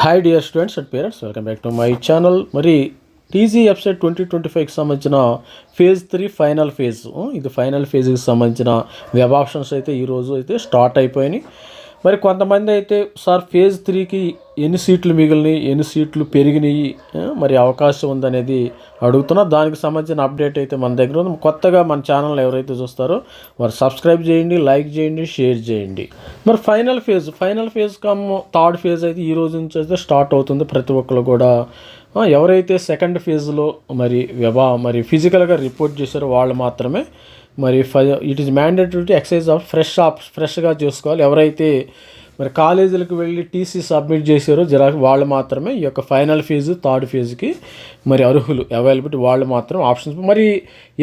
Hi dear students and parents welcome back to my channel మరి TG website twenty twenty ఫైవ్కి సంబంధించిన phase three final phase ఇది final ఫేజ్కి సంబంధించిన web options అయితే ఈరోజు అయితే స్టార్ట్ అయిపోయినాయి. మరి కొంతమంది అయితే సార్ ఫేజ్ త్రీకి ఎన్ని సీట్లు మిగిలినాయి? ఎన్ని సీట్లు పెరిగినాయి? మరి అవకాశం ఉందనేది అడుగుతున్నా. దానికి సంబంధించిన అప్డేట్ అయితే మన దగ్గర ఉంది. కొత్తగా మన ఛానల్ ఎవరైతే చూస్తారో వారు సబ్స్క్రైబ్ చేయండి లైక్ చేయండి షేర్ చేయండి. మరి final phase final phase come third phase అయితే ఈ రోజు నుంచి అయితే స్టార్ట్ అవుతుంది ప్రతి ఒక్కరు కూడా. ఎవరైతే సెకండ్ ఫేజ్లో మరి వ్యవా మరి ఫిజికల్గా రిపోర్ట్ చేశారో వాళ్ళు మాత్రమే మరి it is mandatory exercise of fresh of ఫ్రెష్గా చేసుకోవాలి. ఎవరైతే మరి కాలేజీలకు వెళ్ళి టీసీ సబ్మిట్ చేసారో జరా వాళ్ళు మాత్రమే ఈ యొక్క ఫైనల్ ఫీజు థర్డ్ ఫీజుకి మరి అర్హులు అవైలబిలిటీ వాళ్ళు మాత్రం ఆప్షన్స్ మరి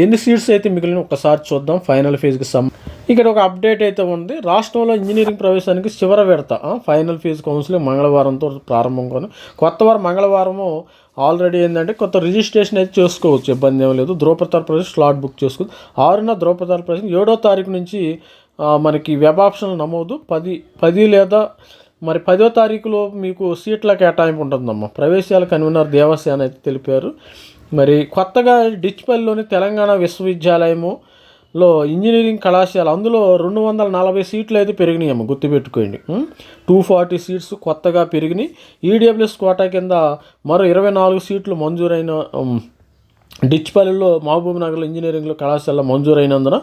ఎన్ని సీట్స్ అయితే మిగిలిన ఒకసారి చూద్దాం ఫైనల్ ఫీజుకి సం ఇక్కడ ఒక అప్డేట్ అయితే ఉంది. రాష్ట్రంలో ఇంజనీరింగ్ ప్రవేశానికి చివర విడత. ఫైనల్ ఫీజు కౌన్సిలింగ్ మంగళవారంతో ప్రారంభం కాను. కొత్త వారం మంగళవారము ఆల్రెడీ ఏంటంటే కొత్త రిజిస్ట్రేషన్ అయితే చేసుకోవచ్చు. ఇబ్బంది ఏం లేదు. ద్రౌపది ప్రదేశ్ స్లాట్ బుక్ చేసుకోవచ్చు ఆరున ద్రౌపది ప్రదేశ్ ఏడో తారీఖు నుంచి మనకి వెబ్ ఆప్షన్ నమోదు. పది పది లేదా మరి పదో తారీఖులో మీకు సీట్ల కేటాయింపు ఉంటుందమ్మా. ప్రవేశాల కన్వీనర్ దేవసేన అయితే తెలిపారు. మరి కొత్తగా డిచ్పల్లిలోని తెలంగాణ విశ్వవిద్యాలయము లో ఇంజనీరింగ్ కళాశాల అందులో రెండు వందల నలభై సీట్లు అయితే పెరిగినాయమ్మ గుర్తుపెట్టుకోండి. టూ ఫార్టీ సీట్స్ కొత్తగా పెరిగినాయి. ఈడబ్ల్యూఎస్ కోటా కింద మరో ఇరవై నాలుగు సీట్లు మంజూరైన డిచ్పల్లిలో మహబూబ్ నగర్ ఇంజనీరింగ్లో కళాశాల మంజూరైనందున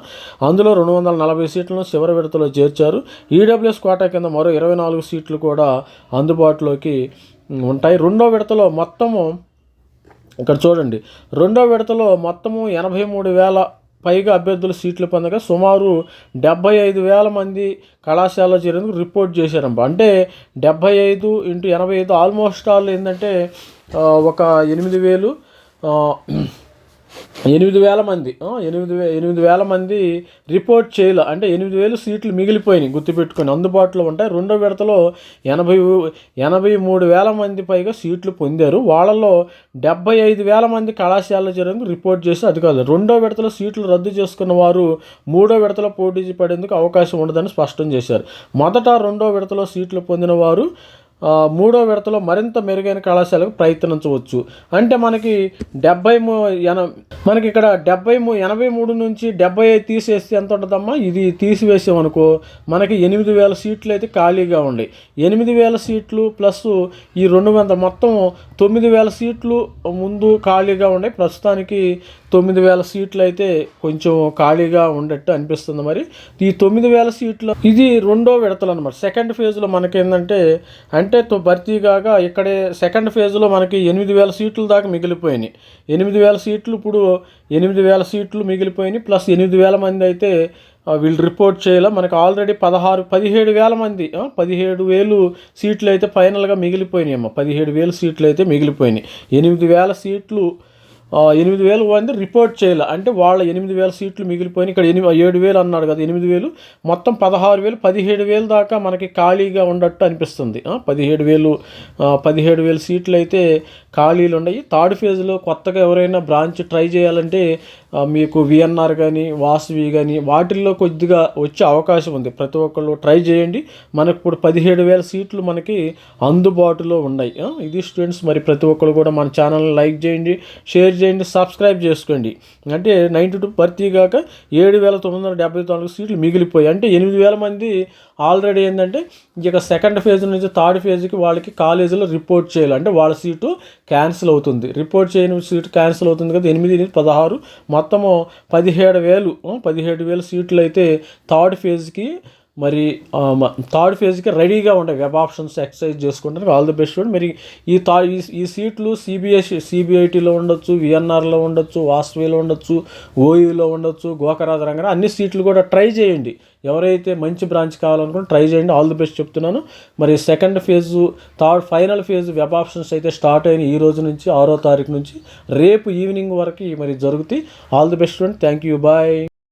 అందులో రెండు వందల నలభై సీట్లను చివరి విడతలో చేర్చారు. ఈడబ్ల్యూఎస్ కోటా కింద మరో ఇరవై నాలుగు సీట్లు కూడా అందుబాటులోకి ఉంటాయి. రెండో విడతలో మొత్తము ఇక్కడ చూడండి. రెండో విడతలో మొత్తము ఎనభై మూడు వేల పైగా అభ్యర్థుల సీట్లు పొందగా సుమారు డెబ్బై ఐదు వేల మంది కళాశాలలో చేరేందుకు రిపోర్ట్ చేశారమ్మ అంటే డెబ్బై ఐదు ఇంటూ ఎనభై ఐదు ఆల్మోస్ట్ ఆల్ ఏంటంటే ఒక ఎనిమిది వేలు ఎనిమిది వేల మంది. ఎనిమిది వే ఎనిమిది వేల మంది రిపోర్ట్ చేయాలి. అంటే ఎనిమిది వేలు సీట్లు మిగిలిపోయినాయి గుర్తుపెట్టుకొని. అందుబాటులో ఉంటాయి. రెండో విడతలో ఎనభై ఎనభై మూడు వేల మంది పైగా సీట్లు పొందారు. వాళ్ళలో డెబ్బై ఐదు వేల మంది కళాశాలలో చేరేందుకు రిపోర్ట్ చేసి అధికారులు. రెండో విడతలో సీట్లు రద్దు చేసుకున్న వారు మూడో విడతలో పోటీ పడేందుకు అవకాశం ఉండదని స్పష్టం చేశారు. మొదట రెండో విడతలో సీట్లు పొందిన వారు మూడో విడతలో మరింత మెరుగైన కళాశాలకు ప్రయత్నించవచ్చు. అంటే మనకి డెబ్బై మూ ఎన మనకి ఇక్కడ డెబ్బై మూ ఎనభై మూడు నుంచి డెబ్బై ఐదు తీసేస్తే ఎంత ఉంటుందమ్మా? ఇది తీసివేసామనుకో మనకి ఎనిమిది వేల సీట్లు అయితే ఖాళీగా ఉన్నాయి ఎనిమిది వేల సీట్లు ప్లస్ ఈ రెండు వందల మొత్తం తొమ్మిది వేల సీట్లు ముందు ఖాళీగా ఉన్నాయి ప్రస్తుతానికి తొమ్మిది వేల సీట్లు అయితే కొంచెం ఖాళీగా ఉండట్టు అనిపిస్తుంది మరి. ఈ తొమ్మిది వేల సీట్లు ఇది రెండో విడతలు అనమాట సెకండ్ ఫేజ్లో మనకేందంటే అంటే తో- భర్తీ కాగా ఇక్కడే సెకండ్ ఫేజ్లో మనకి ఎనిమిది వేల సీట్లు దాకా మిగిలిపోయినాయి. ఎనిమిది వేల సీట్లు ఇప్పుడు ఎనిమిది వేల సీట్లు మిగిలిపోయినాయి ప్లస్ ఎనిమిది వేల మంది అయితే వీళ్ళు రిపోర్ట్ చేయాలి. మనకి ఆల్రెడీ పదహారు పదిహేడు వేల మంది పదిహేడు వేలు సీట్లు అయితే ఫైనల్గా మిగిలిపోయినాయి అమ్మ పదిహేడు వేలు సీట్లు అయితే మిగిలిపోయినాయి. ఎనిమిది వేల సీట్లు ఎనిమిది వేలు పోయింది రిపోర్ట్ చేయాలి. అంటే వాళ్ళ ఎనిమిది వేల సీట్లు మిగిలిపోయిన ఇక్కడ ఎనిమిది ఏడు వేలు అన్నాడు కదా ఎనిమిది వేలు. మొత్తం పదహారు వేలు పదిహేడు వేలు దాకా మనకి ఖాళీగా ఉండట్టు అనిపిస్తుంది. పదిహేడు వేలు పదిహేడు వేలు సీట్లు అయితే ఖాళీలు ఉన్నాయి. థర్డ్ ఫేజ్లో కొత్తగా ఎవరైనా బ్రాంచ్ ట్రై చేయాలంటే మీకు విఎన్ఆర్ కానీ వాసవి కానీ వాటిల్లో కొద్దిగా వచ్చే అవకాశం ఉంది. ప్రతి ఒక్కళ్ళు ట్రై చేయండి. మనకు ఇప్పుడు పదిహేడు వేల సీట్లు మనకి అందుబాటులో ఉన్నాయి. ఇది స్టూడెంట్స్ మరి ప్రతి ఒక్కరు కూడా మన ఛానల్ని లైక్ చేయండి షేర్ చేయండి. సబ్స్క్రైబ్ చేసుకోండి. అంటే నైంటీ టూ భర్తీ కాక ఏడు వేల తొమ్మిది వందల డెబ్బై నాలుగు సీట్లు మిగిలిపోయాయి. అంటే ఎనిమిది వేల మంది ఆల్రెడీ ఏంటంటే ఇక సెకండ్ ఫేజ్ నుంచి థర్డ్ ఫేజ్కి వాళ్ళకి కాలేజీలో రిపోర్ట్ చేయాలి. అంటే వాళ్ళ సీటు క్యాన్సిల్ అవుతుంది. రిపోర్ట్ చేయని సీటు క్యాన్సిల్ అవుతుంది కదా ఎనిమిది ఎనిమిది పదహారు. మొత్తము పదిహేడు వేలు పదిహేడు వేల సీట్లు అయితే థర్డ్ ఫేజ్కి మరి థర్డ్ ఫేజ్కి రెడీగా ఉంటాయి వెబ్ ఆప్షన్స్ ఎక్సర్సైజ్ చేసుకుంటారు. ఆల్ ది బెస్ట్ మరి ఈ థా ఈ ఈ సీట్లు సిబిఎస్ సిబిఐటీలో ఉండొచ్చు విఎన్ఆర్లో ఉండొచ్చు వాస్వీలో ఉండొచ్చు ఓయూలో ఉండొచ్చు గోకరాజ రంగన అన్ని సీట్లు కూడా ట్రై చేయండి. ఎవరైతే మంచి బ్రాంచ్ కావాలనుకుంటే ట్రై చేయండి. ఆల్ ది బెస్ట్ చెప్తున్నాను. మరి second phase third final phase web options అయితే స్టార్ట్ అయిన ఈ రోజు నుంచి ఆరో తారీఖు నుంచి. రేపు ఈవినింగ్ వరకు మరి జరుగుతాయి. All the best thank you. Bye.